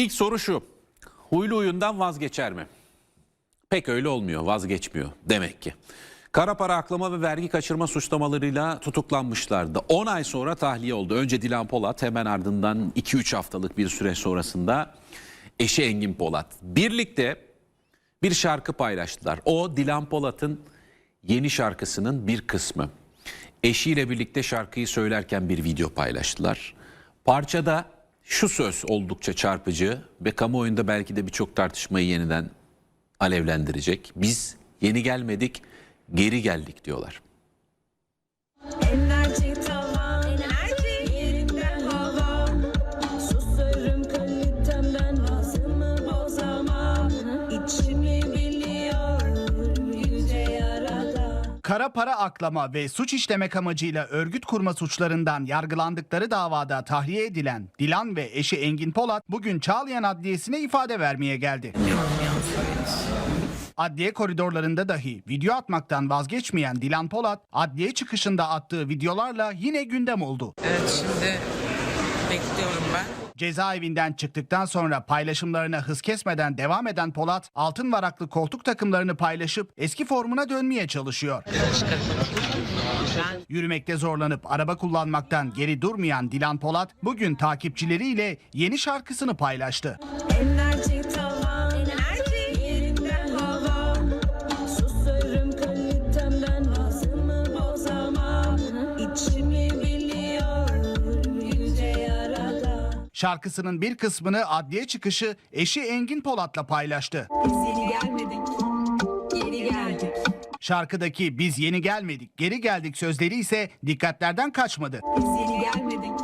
İlk soru şu. Huylu huyundan vazgeçer mi? Pek öyle olmuyor, vazgeçmiyor demek ki. Kara para aklama ve vergi kaçırma suçlamalarıyla tutuklanmışlardı. 10 ay sonra tahliye oldu. Önce Dilan Polat hemen ardından 2-3 haftalık bir süre sonrasında eşi Engin Polat. Birlikte bir şarkı paylaştılar. O Dilan Polat'ın yeni şarkısının bir kısmı. Eşiyle birlikte şarkıyı söylerken bir video paylaştılar. Parçada şu söz oldukça çarpıcı ve kamuoyunda belki de birçok tartışmayı yeniden alevlendirecek. Biz yeni gelmedik, geri geldik diyorlar. Enerji Kara para aklama ve suç işlemek amacıyla örgüt kurma suçlarından yargılandıkları davada tahliye edilen Dilan ve eşi Engin Polat bugün Çağlayan Adliyesi'ne ifade vermeye geldi. Adliye koridorlarında dahi video atmaktan vazgeçmeyen Dilan Polat, adliye çıkışında attığı videolarla yine gündem oldu. Evet şimdi bekliyorum ben. Cezaevinden çıktıktan sonra paylaşımlarına hız kesmeden devam eden Polat, altın varaklı koltuk takımlarını paylaşıp eski formuna dönmeye çalışıyor. Yürümekte zorlanıp araba kullanmaktan geri durmayan Dilan Polat, bugün takipçileriyle yeni şarkısını paylaştı. Enerji Şarkısının bir kısmını adliye çıkışı eşi Engin Polat'la paylaştı. Biz yeni gelmedik, geri geldik. Şarkıdaki biz yeni gelmedik, geri geldik sözleri ise dikkatlerden kaçmadı. Biz yeni gelmedik,